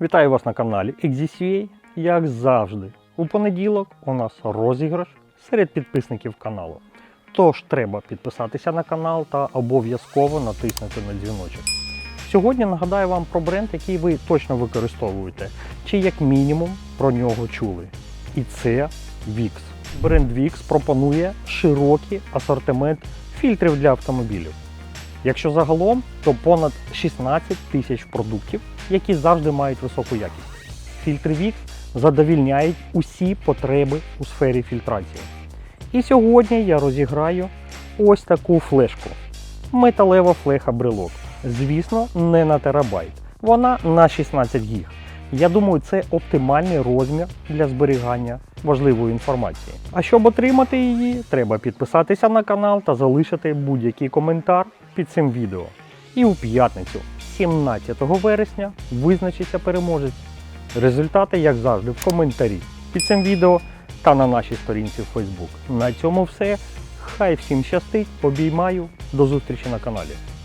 Вітаю вас на каналі XDCA. Як завжди, у понеділок у нас розіграш серед підписників каналу. Тож треба підписатися на канал та обов'язково натиснути на дзвіночок. Сьогодні нагадаю вам про бренд, який ви точно використовуєте, чи як мінімум про нього чули. І це VIX. Бренд VIX пропонує широкий асортимент фільтрів для автомобілів. Якщо загалом, то понад 16 тисяч продуктів, які завжди мають високу якість. Фільтри VIX задовільняють усі потреби у сфері фільтрації. І сьогодні я розіграю ось таку флешку. Металева флеха брелок. Звісно, не на терабайт. Вона на 16 гіг. Я думаю, це оптимальний розмір для зберігання важливої інформації. А щоб отримати її, треба підписатися на канал та залишити будь-який коментар під цим відео. І у п'ятницю, 17 вересня, визначиться переможець. Результати, як завжди, в коментарі під цим відео та на нашій сторінці в Facebook. На цьому все. Хай всім щастить, обіймаю. До зустрічі на каналі.